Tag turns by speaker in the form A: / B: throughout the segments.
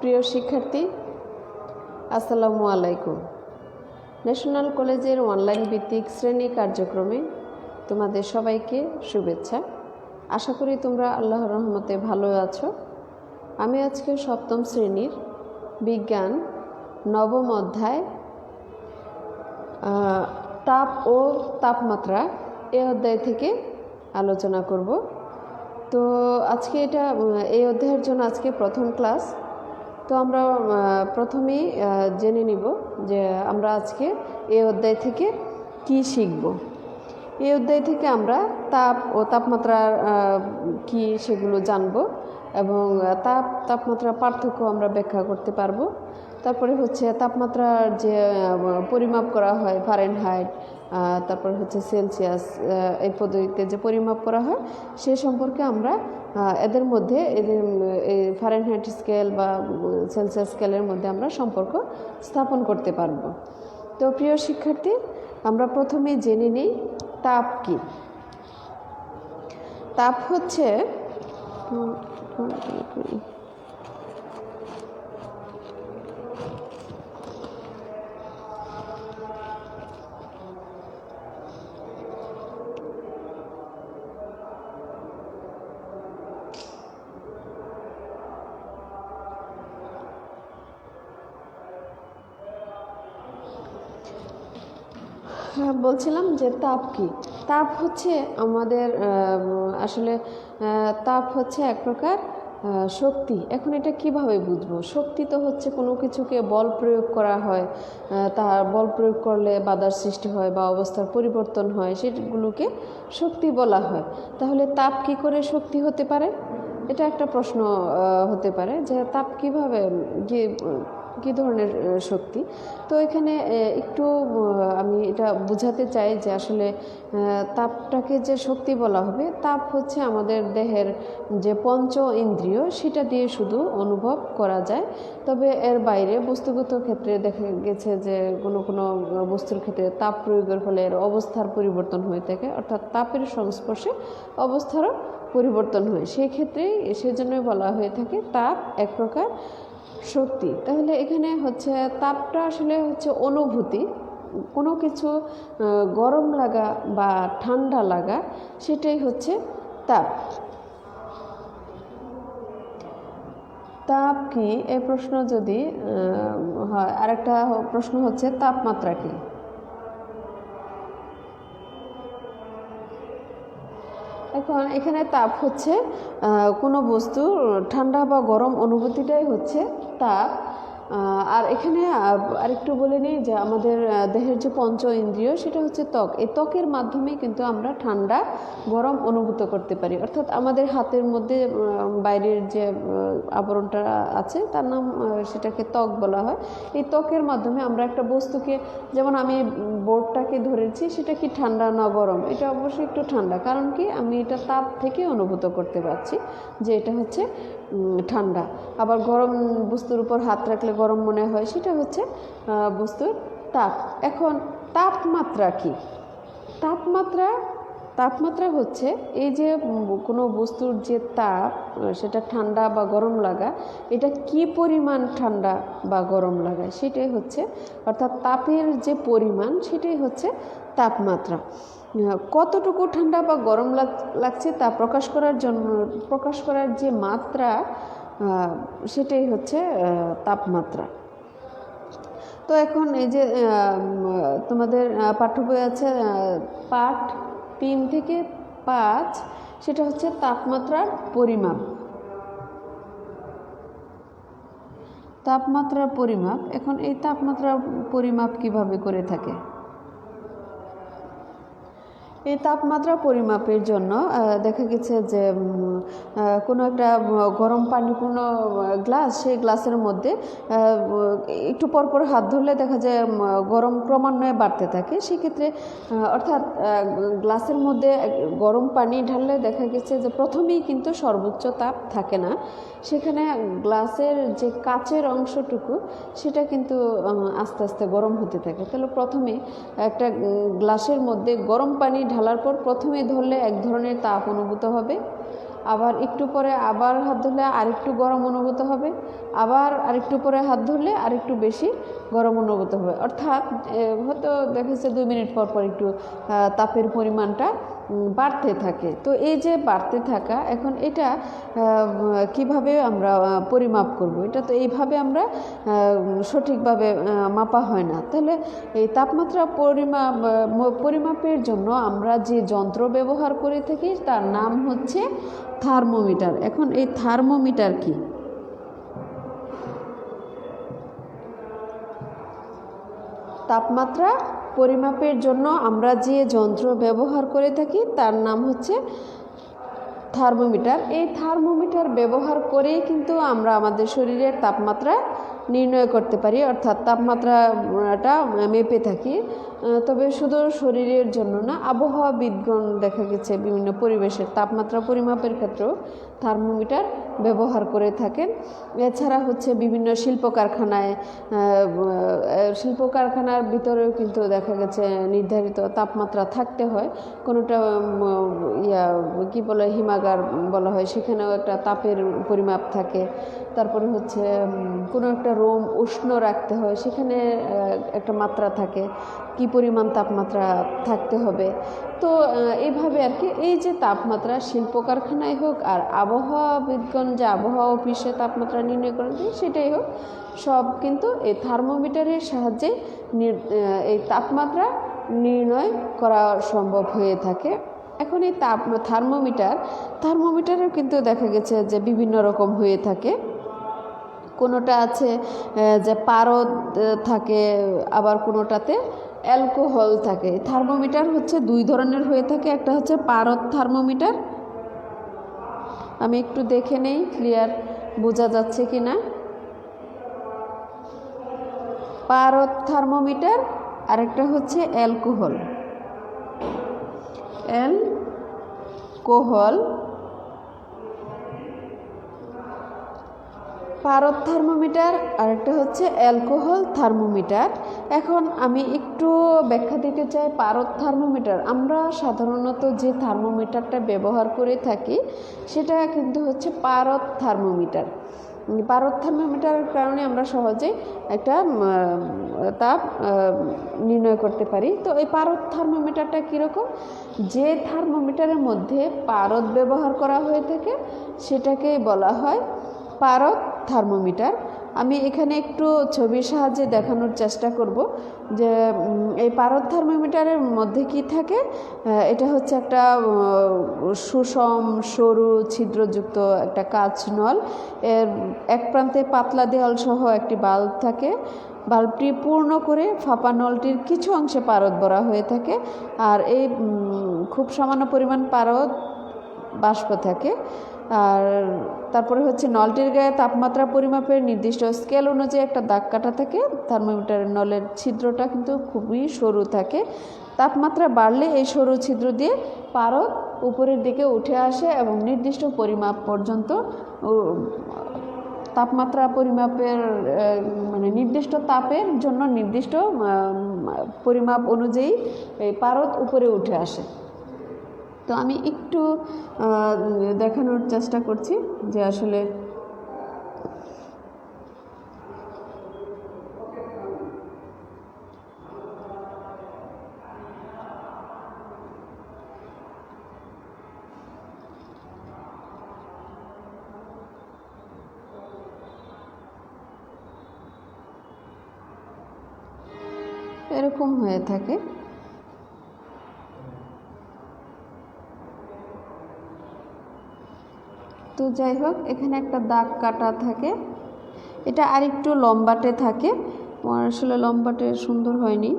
A: প্রিয় শিক্ষার্থী, আসসালামু আলাইকুম। ন্যাশনাল কলেজের অনলাইন ভিত্তিক শ্রেণি কার্যক্রমে তোমাদের সবাইকে শুভেচ্ছা। আশা করি তোমরা আল্লাহর রহমতে ভালো আছো। আমি আজকে সপ্তম শ্রেণির বিজ্ঞান, নবম অধ্যায় তাপ ও তাপমাত্রা এ অধ্যায় থেকে আলোচনা করব। তো আজকে এটা এই অধ্যায়ের জন্য আজকে প্রথম ক্লাস। তো আমরা প্রথমেই জেনে নিব যে আমরা আজকে এই অধ্যায় থেকে কি শিখব। এই অধ্যায় থেকে আমরা তাপ ও তাপমাত্রা কি সেগুলো জানব এবং তাপ তাপমাত্রা পার্থক্য আমরা ব্যাখ্যা করতে পারব। তারপরে হচ্ছে তাপমাত্রার যে পরিমাপ করা হয় ফারেনহাইট তারপর হচ্ছে সেলসিয়াস এই পদ্ধতিতে যে পরিমাপ করা হয়, সে সম্পর্কে আমরা এদের মধ্যে, এদের এই ফারেনহাইট স্কেল বা সেলসিয়াস স্কেলের মধ্যে আমরা সম্পর্ক স্থাপন করতে পারব। তো প্রিয় শিক্ষার্থী, আমরা প্রথমে জেনে নিই তাপ কি। তাপ হচ্ছে বলছিলাম যে তাপ কি? তাপ হচ্ছে আমাদের আসলে তাপ হচ্ছে এক প্রকার শক্তি। এখন এটা কীভাবে বুঝব? শক্তি তো হচ্ছে কোনো কিছুকে বল প্রয়োগ করা হয় তার বল প্রয়োগ করলে বাধার সৃষ্টি হয় বা অবস্থার পরিবর্তন হয়, সেগুলোকে শক্তি বলা হয়। তাহলে তাপ কি করে শক্তি হতে পারে? এটা একটা প্রশ্ন হতে পারে যে তাপ কীভাবে কি কী ধরনের শক্তি? তো এখানে একটু আমি এটা বোঝাতে চাই যে আসলে তাপটাকে যে শক্তি বলা হবে, তাপ হচ্ছে আমাদের দেহের যে পঞ্চ ইন্দ্রিয়, সেটা দিয়ে শুধু অনুভব করা যায়। তবে এর বাইরে বস্তুগত ক্ষেত্রে দেখা গেছে যে কোনো কোনো বস্তুর ক্ষেত্রে তাপ প্রয়োগের ফলে এর অবস্থার পরিবর্তন হয়ে থাকে, অর্থাৎ তাপের সংস্পর্শে অবস্থারও পরিবর্তন হয়। সেই ক্ষেত্রেই সেজন্যই বলা হয়ে থাকে তাপ এক প্রকার শক্তি তাহলে এখানে হচ্ছে তাপটা আসলে হচ্ছে অনুভূতি। কোনো কিছু গরম লাগা বা ঠান্ডা লাগা, সেটাই হচ্ছে তাপ। তাপ কি? এ প্রশ্ন যদি হয়, আরেকটা প্রশ্ন হচ্ছে তাপমাত্রা কি? এখন এখানে তাপ হচ্ছে কোনো বস্তু ঠান্ডা বা গরম অনুভূতিটাই হচ্ছে তাপ। আর এখানে আরেকটু বলে নিই যে আমাদের দেহের যে পঞ্চ ইন্দ্রিয়, সেটা হচ্ছে ত্বক। এই ত্বকের মাধ্যমে কিন্তু আমরা ঠান্ডা, গরম অনুভূত করতে পারি। অর্থাৎ আমাদের হাতের মধ্যে বাইরের যে আবরণটা আছে, তার নাম সেটাকে ত্বক বলা হয়। এই ত্বকের মাধ্যমে আমরা একটা বস্তুকে, যেমন আমি বোর্ডটাকে ধরেছি, সেটা কি ঠান্ডা না গরম? এটা অবশ্যই একটু ঠান্ডা। কারণ কি? আমি এটা তাপ থেকে অনুভূত করতে পারছি, যে এটা হচ্ছে ঠান্ডা। আবার গরম বস্তুর উপর হাত রাখলে গরম মনে হয়, সেটা হচ্ছে বস্তুর তাপ। এখন তাপমাত্রা কি? তাপমাত্রা তাপমাত্রা হচ্ছে এই যে কোনো বস্তুর যে তাপ সেটা ঠান্ডা বা গরম লাগা, এটা কি পরিমাণ ঠান্ডা বা গরম লাগা, সেটাই হচ্ছে, অর্থাৎ তাপের যে পরিমাণ, সেটাই হচ্ছে তাপমাত্রা। কতটুকু ঠান্ডা বা গরম লাগ- লাগছে তা প্রকাশ করার জন্য, প্রকাশ করার যে মাত্রা সেটাই হচ্ছে তাপমাত্রা। তো এখন এই যে তোমাদের পাঠ্য বই আছে পাঠ তিন থেকে পাঁচ, সেটা হচ্ছে তাপমাত্রার পরিমাপ। তাপমাত্রার পরিমাপ, এখন এই তাপমাত্রার পরিমাপ কীভাবে করে থাকে? এই তাপমাত্রা পরিমাপের জন্য দেখা গেছে যে কোনো একটা গরম পানিপূর্ণ গ্লাস, সেই গ্লাসের মধ্যে একটু পরপর হাত ধরলে দেখা যায় গরম ক্রমান্বয়ে বাড়তে থাকে। সেক্ষেত্রে অর্থাৎ গ্লাসের মধ্যে গরম পানি ঢাললে দেখা গেছে যে, প্রথমেই কিন্তু সর্বোচ্চ তাপ থাকে না। সেখানে গ্লাসের যে কাচের অংশটুকু, সেটা কিন্তু আস্তে আস্তে গরম হতে থাকে। তাহলে প্রথমে একটা গ্লাসের মধ্যে গরম পানি ঢালার পর প্রথমে ধরলে এক ধরনের তাপ অনুভূত হবে। আবার একটু পরে আবার হাত ধরলে আরেকটু গরম অনুভূত হবে। আবার আরেকটু পরে হাত ধরলে আরেকটু বেশি গরম অনুভূত হবে। অর্থাৎ হয়তো দেখা যাচ্ছে দুই মিনিট পর পর একটু তাপের পরিমাণটা বাড়তে থাকে। তো এই যে বাড়তে থাকা, এখন এটা কীভাবে আমরা পরিমাপ করব? এটা তো এইভাবে আমরা সঠিকভাবে মাপা হয় না। তাহলে এই তাপমাত্রা পরিমাপ পরিমাপের জন্য আমরা যে যন্ত্র ব্যবহার করে থাকি, তার নাম হচ্ছে থার্মোমিটার। এখন এই থার্মোমিটার কি? তাপমাত্রা পরিমাপের জন্য আমরা যে যন্ত্র ব্যবহার করে থাকি, তার নাম হচ্ছে থার্মোমিটার। এই থার্মোমিটার ব্যবহার করেই কিন্তু আমরা আমাদের শরীরের তাপমাত্রা নির্ণয় করতে পারি, অর্থাৎ তাপমাত্রাটা মেপে থাকি। তবে শুধু শরীরের জন্য না, আবহাওয়াবিদগণ দেখা গেছে বিভিন্ন পরিবেশের তাপমাত্রা পরিমাপের ক্ষেত্রেও থার্মোমিটার ব্যবহার করে থাকেন। এছাড়া হচ্ছে বিভিন্ন শিল্প কারখানায় শিল্প কারখানার ভিতরেও কিন্তু দেখা গেছে নির্ধারিত তাপমাত্রা থাকতে হয়। কোনোটা ইয়া, কি বলে, হিমাগার বলা হয়, সেখানেও একটা তাপের পরিমাপ থাকে। তারপরে হচ্ছে কোনো একটা রোম উষ্ণ রাখতে হয়, সেখানে একটা মাত্রা থাকে। কি পরিমাণ তাপমাত্রা থাকতে হবে? তো এইভাবে আর কি, এই যে তাপমাত্রা শিল্প কারখানায় হোক আর আবহাওয়াবিদগণ যে আবহাওয়া অফিসে তাপমাত্রা নির্ণয় করে করেন সেটাই হোক, সব কিন্তু এই থার্মোমিটারের সাহায্যে এই তাপমাত্রা নির্ণয় করা সম্ভব হয়ে থাকে। এখন এই তাপ, থার্মোমিটার, থার্মোমিটারেও কিন্তু দেখা গেছে যে বিভিন্ন রকম হয়ে থাকে। কোনোটা আছে যে পারদ থাকে, আবার কোনোটাতে অ্যালকোহল থাকে। থার্মোমিটার হচ্ছে দুই ধরনের হয়ে থাকে। একটা হচ্ছে পারদ থার্মোমিটার। আমি একটু দেখে নেই ক্লিয়ার বোঝা যাচ্ছে কি না পারদ থার্মোমিটার, আরেকটা হচ্ছে অ্যালকোহল। অ্যালকোহল পারদ থার্মোমিটার, আরেকটা হচ্ছে অ্যালকোহল থার্মোমিটার। এখন আমি একটু ব্যাখ্যা দিতে চাই পারদ থার্মোমিটার। আমরা সাধারণত যে থার্মোমিটারটা ব্যবহার করে থাকি, সেটা কিন্তু হচ্ছে পারদ থার্মোমিটার। পারদ থার্মোমিটারের কারণে আমরা সহজে একটা তাপ নির্ণয় করতে পারি। তো এই পারদ থার্মোমিটারটা কীরকম? যে থার্মোমিটারের মধ্যে পারদ ব্যবহার করা হয়ে থাকে, সেটাকেই বলা হয় পারদ থার্মোমিটার। আমি এখানে একটু ছবির সাহায্যে দেখানোর চেষ্টা করব যে এই পারদ থার্মোমিটারের মধ্যে কি থাকে? এটা হচ্ছে একটা সুষম, সরু, ছিদ্রযুক্ত একটা কাঁচ নল এর এক প্রান্তে পাতলা দেওয়াল সহ একটি বাল্ব থাকে। বাল্বটি পূর্ণ করে ফাঁপা নলটির কিছু অংশে পারদ ভরা হয়ে থাকে। আর এই খুব সামান্য পরিমাণ পারদ বাষ্প থাকে। আর তারপরে হচ্ছে নলটির গায়ে তাপমাত্রা পরিমাপের নির্দিষ্ট স্কেল অনুযায়ী একটা দাগ কাটা থাকে। থার্মোমিটারের নলের ছিদ্রটা কিন্তু খুবই সরু থাকে। তাপমাত্রা বাড়লে এই সরু ছিদ্র দিয়ে পারদ উপরের দিকে উঠে আসে এবং নির্দিষ্ট পরিমাপ পর্যন্ত তাপমাত্রা পরিমাপের মানে নির্দিষ্ট তাপের জন্য নির্দিষ্ট পরিমাপ অনুযায়ী এই পারদ উপরে উঠে আসে। তো আমি একটু দেখানোর চেষ্টা করছি যে আসলে এরকম হয়ে থাকে। তো যাই হোক, এখানে একটা দাগ কাটা থাকে। এটা আরেকটু লম্বাটে থাকে। আমার আসলে লম্বাটে সুন্দর হয়নি।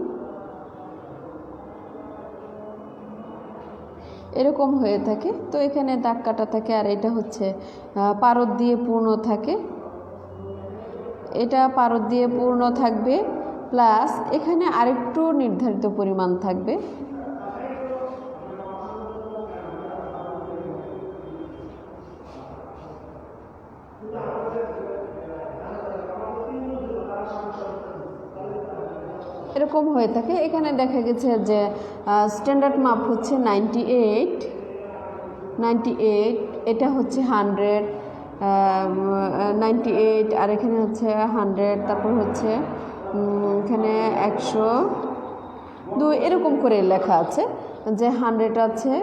A: এরকম হয়ে থাকে। তো এখানে দাগ কাটা থাকে আর এটা হচ্ছে পারদ দিয়ে পূর্ণ থাকে। এটা পারদ দিয়ে পূর্ণ থাকবে, প্লাস এখানে আরেকটু নির্ধারিত পরিমাণ থাকবে। এরকম হয়ে থাকে। এখানে দেখা গেছে যে স্ট্যান্ডার্ড মাপ হচ্ছে নাইনটি এইট নাইনটি এইট এটা হচ্ছে হান্ড্রেড নাইনটি এইট আর এখানে হচ্ছে হান্ড্রেড তারপর হচ্ছে এখানে একশো। দুই এরকম করে লেখা আছে যে হান্ড্রেড আছে।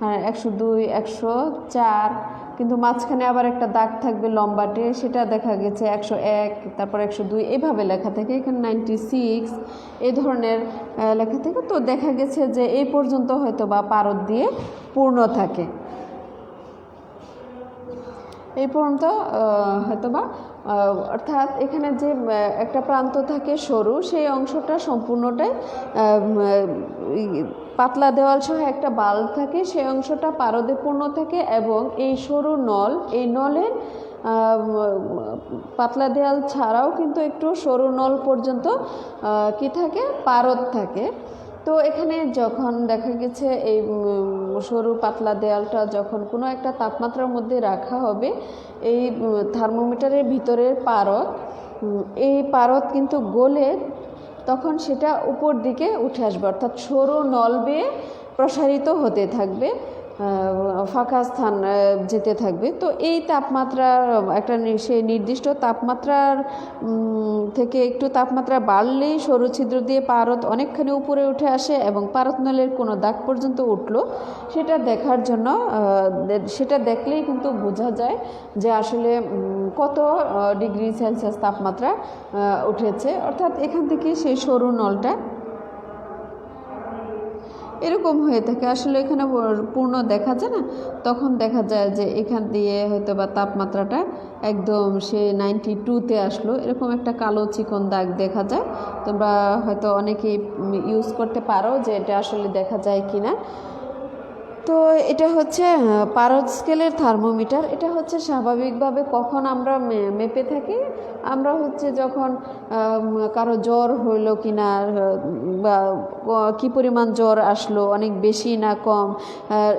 A: হ্যাঁ একশো দুই, একশো চার কিন্তু মাঝখানে আবার একটা দাগ থাকবে লম্বাটে, সেটা দেখা গেছে একশো এক, তারপর একশো দুই, এভাবে লেখা থাকে। এখানে নাইনটি সিক্স এই ধরনের লেখা থাকে। তো দেখা গেছে যে এই পর্যন্ত হয়তো বা পারদ দিয়ে পূর্ণ থাকে। এই পর্যন্ত হয়তো বা অর্থাৎ এখানে যে একটা প্রান্ত থাকে সরু, সেই অংশটা সম্পূর্ণটাই পাতলা দেওয়াল সহ একটা বাল্ব থাকে, সেই অংশটা পারদে পূর্ণ থাকে এবং এই সরু নল, এই নলের পাতলা দেওয়াল ছাড়াও কিন্তু একটু সরু নল পর্যন্ত কি থাকে? পারদ থাকে। তো এখানে যখন দেখা গেছে এই সরু পাতলা দেয়ালটা যখন কোনো একটা তাপমাত্রার মধ্যে রাখা হবে, এই থার্মোমিটারের ভিতরের পারত এই পারত কিন্তু গলে তখন সেটা উপর দিকে উঠে আসবে, অর্থাৎ সরু নল বেয়ে প্রসারিত হতে থাকবে। ফাঁকা স্থান যেতে থাকবে। তো এই তাপমাত্রার, একটা সেই নির্দিষ্ট তাপমাত্রার থেকে একটু তাপমাত্রা বাড়লেই সরু ছিদ্র দিয়ে পারত অনেকখানি উপরে উঠে আসে এবং পারদ নলের কোনো দাগ পর্যন্ত উঠল। সেটা দেখার জন্য সেটা দেখলেই কিন্তু বোঝা যায় যে আসলে কত ডিগ্রি সেলসিয়াস তাপমাত্রা উঠেছে। অর্থাৎ এখান থেকে সেই সরু নলটা এরকম হয়ে থাকে। আসলে এখানে পূর্ণ দেখা যায় না? তখন দেখা যায় যে এখান দিয়ে হয়তো বা তাপমাত্রাটা একদম সে নাইনটি টুতে আসলো। এরকম একটা কালো চিকন দাগ দেখা যায়। তোমরা হয়তো অনেকেই ইউজ করতে পারো যে এটা আসলে দেখা যায় কি না তো এটা হচ্ছে পারদ স্কেলের থার্মোমিটার। এটা হচ্ছে স্বাভাবিকভাবে কখন আমরা মেপে থাকি। আমরা হচ্ছে যখন কারও জ্বর হইল কি না বা ক- পরিমাণ জ্বর আসলো, অনেক বেশি না কম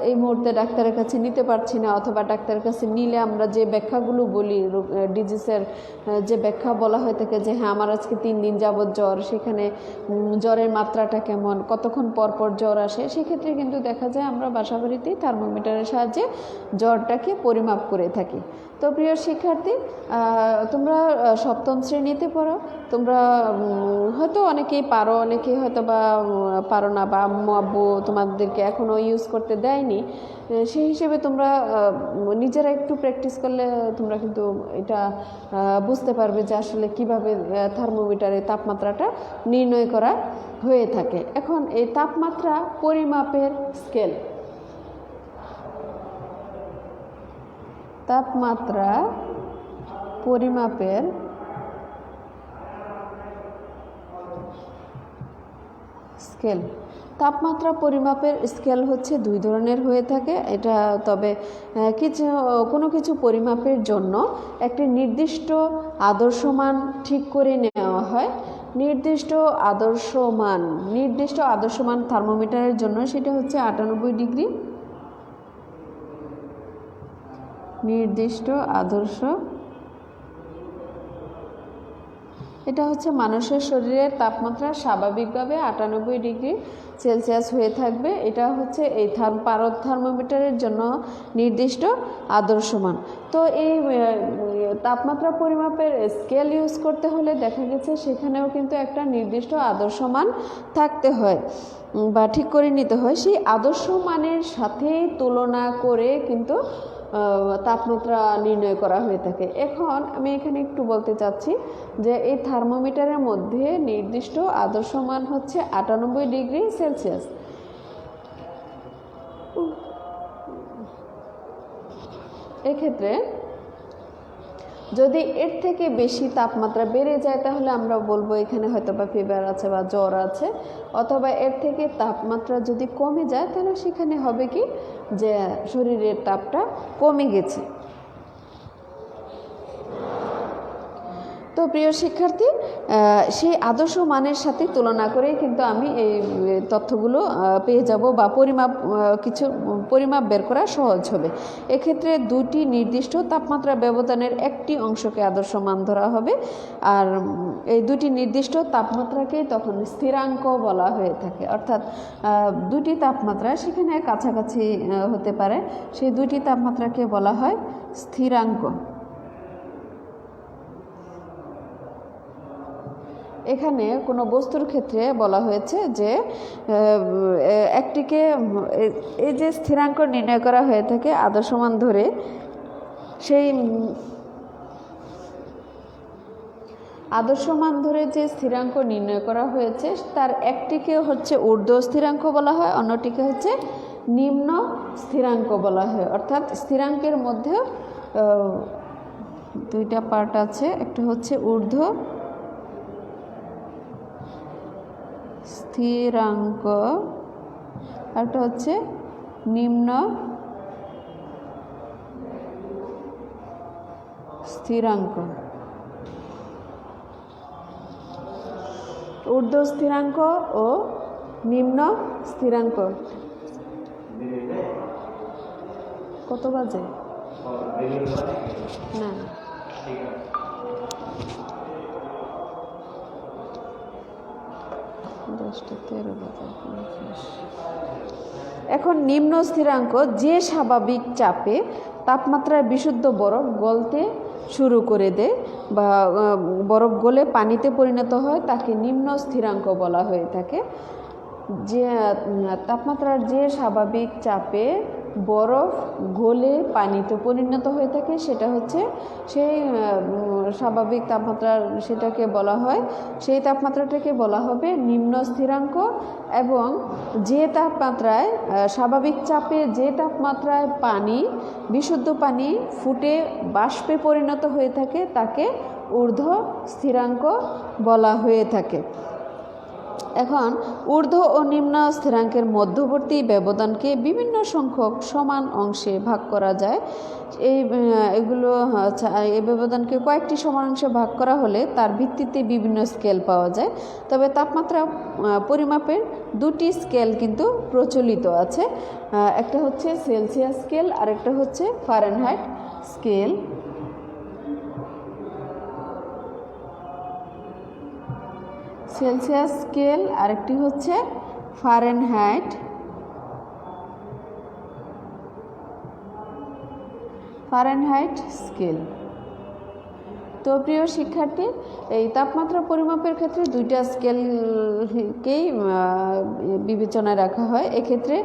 A: এই মুহূর্তে ডাক্তারের কাছে নিতে পারছি না, অথবা ডাক্তারের কাছে নিলে আমরা যে ব্যাখ্যাগুলো বলি ডিজিজের যে ব্যাখ্যা বলা হয়ে থাকে যে হ্যাঁ আমার আজকে তিন দিন যাবৎ জ্বর, সেখানে জ্বরের মাত্রাটা কেমন, কতক্ষণ পর পর জ্বর আসে? সেক্ষেত্রে কিন্তু দেখা যায় আমরা বাসাবাড়িতেই থার্মোমিটারের সাহায্যে জ্বরটাকে পরিমাপ করে থাকি। তো প্রিয় শিক্ষার্থী তোমরা সপ্তম শ্রেণীতে পড়ো। তোমরা হয়তো অনেকেই পারো, অনেকেই হয়তো বা পারো না বা আম্মু, আব্বু তোমাদেরকে এখনও ইউজ করতে দেয়নি। সেই হিসেবে তোমরা নিজেরা একটু প্র্যাকটিস করলে তোমরা কিন্তু এটা বুঝতে পারবে যে আসলে কীভাবে থার্মোমিটারে তাপমাত্রাটা নির্ণয় করা হয়ে থাকে। এখন এই তাপমাত্রা পরিমাপের স্কেল তাপমাত্রা পরিমাপের স্কেল। তাপমাত্রা পরিমাপের স্কেল হচ্ছে দুই ধরনের হয়ে থাকে। এটা তবে কিছু, কোনো কিছু পরিমাপের জন্য একটি নির্দিষ্ট আদর্শ মান ঠিক করে নেওয়া হয়। নির্দিষ্ট আদর্শ মান নির্দিষ্ট আদর্শ মান থার্মোমিটারের জন্য সেটা হচ্ছে আটানব্বই ডিগ্রি। নির্দিষ্ট আদর্শ। এটা হচ্ছে মানুষের শরীরের তাপমাত্রা স্বাভাবিকভাবে আটানব্বই ডিগ্রি সেলসিয়াস হয়ে থাকবে। এটা হচ্ছে এই থার্ম পারদ থার্মোমিটারের জন্য নির্দিষ্ট আদর্শ মান তো এই তাপমাত্রা পরিমাপের স্কেল ইউজ করতে হলে দেখা গেছে সেখানেও কিন্তু একটা নির্দিষ্ট আদর্শ মান থাকতে হয় বা ঠিক করে নিতে হয়। সেই আদর্শ মানের সাথে তুলনা করে কিন্তু তাপমাত্রা নির্ণয় করা হয়ে থাকে। এখন আমি এখানে একটু বলতে চাচ্ছি যে এই থার্মোমিটারের মধ্যে নির্দিষ্ট আদর্শ মান হচ্ছে আটানব্বই ডিগ্রি সেলসিয়াস। এক্ষেত্রে যদি এর থেকে বেশি তাপমাত্রা বেড়ে যায়, তাহলে আমরা বলব এখানে হয়তো বা ফিভার আছে বা জ্বর আছে। অথবা এর থেকে তাপমাত্রা যদি কমে যায়, তাহলে সেখানে হবে কি? যে শরীরের তাপটা কমে গেছে। প্রিয় শিক্ষার্থী সেই আদর্শ মানের সাথে তুলনা করেই কিন্তু আমি এই তথ্যগুলো পেয়ে যাব বা পরিমাপ কিছু পরিমাপ বের করা সহজ হবে। এক্ষেত্রে দুটি নির্দিষ্ট তাপমাত্রা ব্যবধানের একটি অংশকে আদর্শ মান ধরা হবে। আর এই দুটি নির্দিষ্ট তাপমাত্রাকেই তখন স্থিরাঙ্ক বলা হয়ে থাকে। অর্থাৎ দুটি তাপমাত্রা সেখানে কাছাকাছি হতে পারে। সেই দুটি তাপমাত্রাকে বলা হয় স্থিরাঙ্ক। এখানে কোনো বস্তুর ক্ষেত্রে বলা হয়েছে যে একটিকে এই যে স্থিরাঙ্ক নির্ণয় করা হয়ে থাকে আদর্শমান ধরে সেই আদর্শমান ধরে যে স্থিরাঙ্ক নির্ণয় করা হয়েছে তার একটিকে হচ্ছে ঊর্ধ্ব স্থিরাঙ্ক বলা হয় অন্যটিকে হচ্ছে নিম্ন স্থিরাঙ্ক বলা হয়। অর্থাৎ স্থিরাঙ্কের মধ্যেও আহ, দুইটা পার্ট আছে একটা হচ্ছে ঊর্ধ্ব স্থিরাঙ্ক একটা হচ্ছে নিম্ন স্থিরাঙ্ক। ঊর্ধ্ব স্থিরাঙ্ক ও নিম্ন স্থিরাঙ্ক। কত বাজে? না। এখন নিম্ন স্থিরাঙ্ক, যে স্বাভাবিক চাপে তাপমাত্রার বিশুদ্ধ বরফ গলতে শুরু করে দেয় বা বরফ গলে পানিতে পরিণত হয়, তাকে নিম্ন স্থিরাঙ্ক বলা হয়ে থাকে। যে তাপমাত্রার যে স্বাভাবিক চাপে বরফ গলে পানিতে পরিণত হয়ে থাকে, সেটা হচ্ছে সেই স্বাভাবিক তাপমাত্রার সেটাকে বলা হয়। সেই তাপমাত্রাটাকে বলা হবে নিম্ন স্থিরাঙ্ক এবং যে তাপমাত্রায় স্বাভাবিক চাপে যে তাপমাত্রায় পানি, বিশুদ্ধ পানি ফুটে বাষ্পে পরিণত হয়ে থাকে, তাকে ঊর্ধ্ব স্থিরাঙ্ক বলা হয়ে থাকে। এখন ঊর্ধ্ব ও নিম্ন স্থিরাঙ্কের মধ্যবর্তী ব্যবধানকে বিভিন্ন সংখ্যক সমান অংশে ভাগ করা যায়। এই এগুলো এই ব্যবধানকে কয়েকটি সমান অংশে ভাগ করা হলে তার ভিত্তিতে বিভিন্ন স্কেল পাওয়া যায়। তবে তাপমাত্রা পরিমাপের দুটি স্কেল কিন্তু প্রচলিত আছে। একটা হচ্ছে সেলসিয়াস স্কেল আর একটা হচ্ছে ফারেনহাইট স্কেল। সেলসিয়াস স্কেল, আরেকটি হচ্ছে ফারেনহাইট ফারেনহাইট স্কেল তো প্রিয় শিক্ষার্থী, এই তাপমাত্রা পরিমাপের ক্ষেত্রে দুইটা স্কেলকেই বিবেচনায় রাখা হয়। এক্ষেত্রে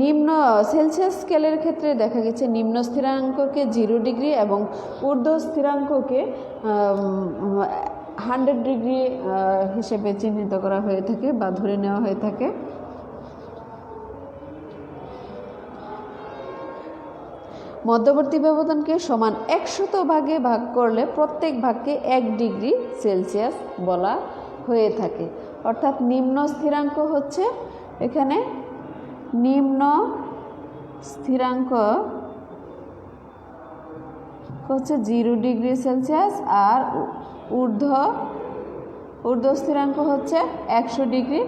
A: নিম্ন সেলসিয়াস স্কেলের ক্ষেত্রে দেখা গেছে নিম্ন স্থিরাঙ্ককে জিরো ডিগ্রি এবং ঊর্ধ্ব স্থিরাঙ্ককে হান্ড্রেড ডিগ্রি হিসেবে চিহ্নিত করা হয়ে থাকে বা ধরে নেওয়া হয়ে থাকে। মধ্যবর্তী ব্যবধানকে সমান একশত ভাগে ভাগ করলে প্রত্যেক ভাগকে এক ডিগ্রি সেলসিয়াস বলা হয়ে থাকে। অর্থাৎ নিম্ন স্থিরাঙ্ক হচ্ছে এখানে নিম্ন স্থিরাঙ্ক হচ্ছে জিরো ডিগ্রি সেলসিয়াস আর ঊর্ধ্ব ঊর্ধ্ব স্থিরাঙ্ক হচ্ছে একশো ডিগ্রি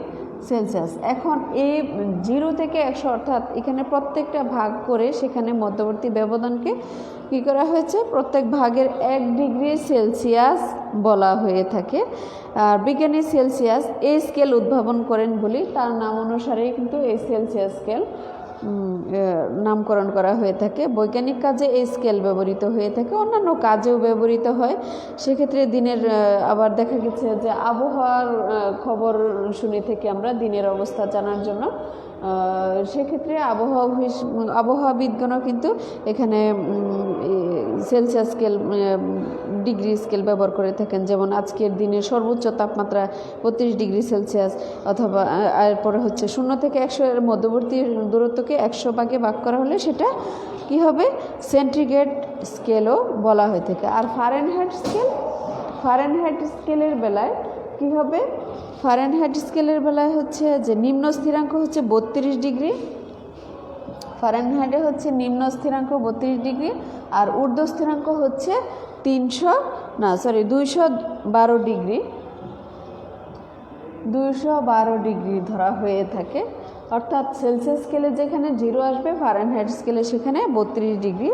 A: সেলসিয়াস। এখন এই জিরো থেকে একশো, অর্থাৎ এখানে প্রত্যেকটা ভাগ করে সেখানে মধ্যবর্তী ব্যবধানকে কী করা হয়েছে? প্রত্যেক ভাগের এক ডিগ্রি সেলসিয়াস বলা হয়ে থাকে। আর বিজ্ঞানী সেলসিয়াস এই স্কেল উদ্ভাবন করেন বলি, তার নাম অনুসারেই কিন্তু এই সেলসিয়াস স্কেল নামকরণ করা হয়ে থাকে। বৈজ্ঞানিক কাজে এই স্কেল ব্যবহৃত হয়ে থাকে, অন্যান্য কাজেও ব্যবহৃত হয়। সেক্ষেত্রে দিনের আবার দেখা গেছে যে আবহাওয়ার খবর শুনে থেকে আমরা দিনের অবস্থা জানার জন্য সেক্ষেত্রে আবহাওয়া আবহাওয়াবিদগণও কিন্তু এখানে সেলসিয়াস স্কেল ডিগ্রি স্কেল ব্যবহার করে থাকেন। যেমন আজকের দিনে সর্বোচ্চ তাপমাত্রা বত্রিশ ডিগ্রি সেলসিয়াস অথবা এরপরে হচ্ছে শূন্য থেকে একশো এর মধ্যবর্তী দূরত্বকে একশো ভাগে ভাগ করা হলে সেটা কি হবে? সেন্টিগ্রেড স্কেলও বলা হয়ে থাকে। আর ফারেনহাইট স্কেল ফারেনহাইট স্কেলের বেলায় কি হবে? ফারেনহাইট স্কেলের বেলায় হচ্ছে যে নিম্ন স্থিরাঙ্ক হচ্ছে বত্রিশ ডিগ্রি। ফারেনহাইটে হচ্ছে নিম্ন স্থিরাঙ্ক বত্রিশ ডিগ্রি আর ঊর্ধ্ব স্থিরাঙ্ক হচ্ছে তিনশো, না সরি দুইশো বারো ডিগ্রি। দুইশো বারো ডিগ্রি ধরা হয়ে থাকে। অর্থাৎ সেলসিয়াস স্কেলে যেখানে জিরো আসবে ফারেনহাইট স্কেলে সেখানে বত্রিশ ডিগ্রি।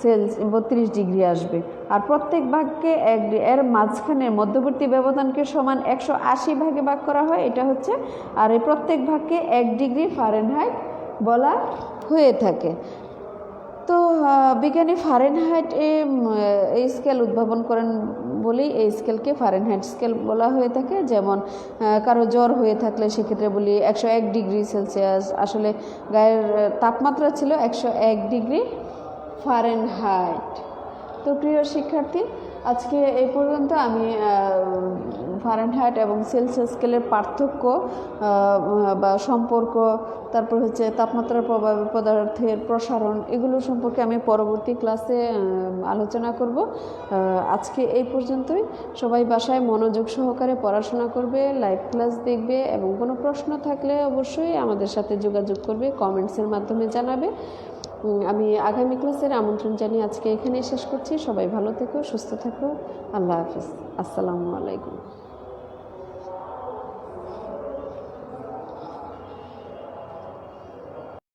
A: সেলস বত্রিশ ডিগ্রি আসবে। আর প্রত্যেক ভাগকে এক এর মাঝখানে মধ্যবর্তী ব্যবধানকে সমান একশো আশি ভাগে ভাগ করা হয়, এটা হচ্ছে, আর এই প্রত্যেক ভাগকে এক ডিগ্রি ফারেনহাইট বলা হয়ে থাকে। তো বিজ্ঞানী ফারেনহাইট এই স্কেল উদ্ভাবন করেন বলেই এই স্কেলকে ফারেনহাইট স্কেল বলা হয়ে থাকে। যেমন কারও জ্বর হয়ে থাকলে সেক্ষেত্রে বলি একশো এক ডিগ্রি সেলসিয়াস আসলে গায়ের তাপমাত্রা ছিল একশো এক ডিগ্রি ফারেনহাইট তো প্রিয় শিক্ষার্থী, আজকে এই পর্যন্ত আমি ফারেনহাইট এবং সেলসিয়াস স্কেলের পার্থক্য বা সম্পর্ক, তারপর হচ্ছে তাপমাত্রার প্রভাবে পদার্থের প্রসারণ, এগুলো সম্পর্কে আমি পরবর্তী ক্লাসে আলোচনা করব। আজকে এই পর্যন্তই। সবাই বাসায় মনোযোগ সহকারে পড়াশোনা করবে লাইভ ক্লাস দেখবে এবং কোনো প্রশ্ন থাকলে অবশ্যই আমাদের সাথে যোগাযোগ করবে কমেন্টসের মাধ্যমে জানাবে। আমি আগামী ক্লাসের আমন্ত্রণ জানিয়ে আজকে এখানেই শেষ করছি। সবাই ভালো থেকো, সুস্থ থেকো। আল্লাহ হাফিজ। আসসালামু আলাইকুম।